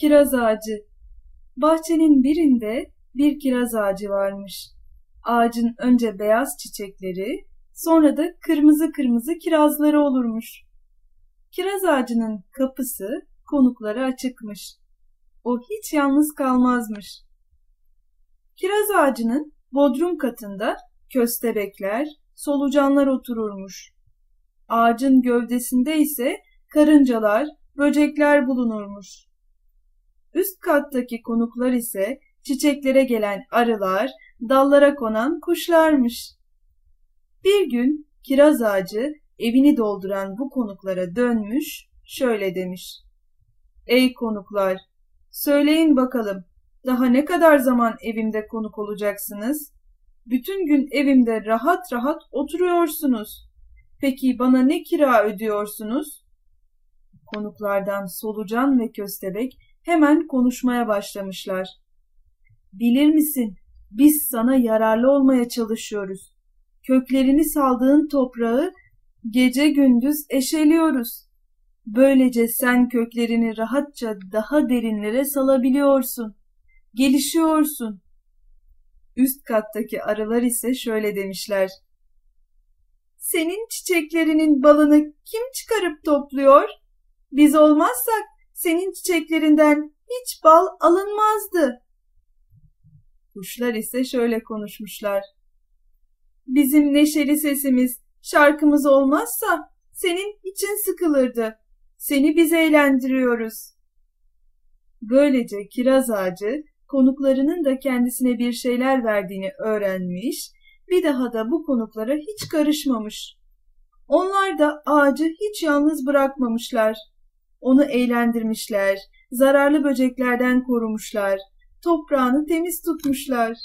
Kiraz ağacı. Bahçenin birinde bir kiraz ağacı varmış. Ağacın önce beyaz çiçekleri, sonra da kırmızı kırmızı kirazları olurmuş. Kiraz ağacının kapısı konuklara açıkmış. O hiç yalnız kalmazmış. Kiraz ağacının bodrum katında köstebekler, solucanlar otururmuş. Ağacın gövdesinde ise karıncalar, böcekler bulunurmuş. Üst kattaki konuklar ise çiçeklere gelen arılar, dallara konan kuşlarmış. Bir gün kiraz ağacı evini dolduran bu konuklara dönmüş, şöyle demiş. Ey konuklar, söyleyin bakalım, daha ne kadar zaman evimde konuk olacaksınız? Bütün gün evimde rahat rahat oturuyorsunuz. Peki bana ne kira ödüyorsunuz? Konuklardan solucan ve köstebek hemen konuşmaya başlamışlar. Bilir misin, biz sana yararlı olmaya çalışıyoruz. Köklerini saldığın toprağı gece gündüz eşeliyoruz. Böylece sen köklerini rahatça daha derinlere salabiliyorsun. Gelişiyorsun. Üst kattaki arılar ise şöyle demişler. Senin çiçeklerinin balını kim çıkarıp topluyor? Biz olmazsak senin çiçeklerinden hiç bal alınmazdı. Kuşlar ise şöyle konuşmuşlar. Bizim neşeli sesimiz, şarkımız olmazsa senin için sıkılırdı. Seni biz eğlendiriyoruz. Böylece kiraz ağacı konuklarının da kendisine bir şeyler verdiğini öğrenmiş, bir daha da bu konuklara hiç karışmamış. Onlar da ağacı hiç yalnız bırakmamışlar. Onu eğlendirmişler, zararlı böceklerden korumuşlar, toprağını temiz tutmuşlar.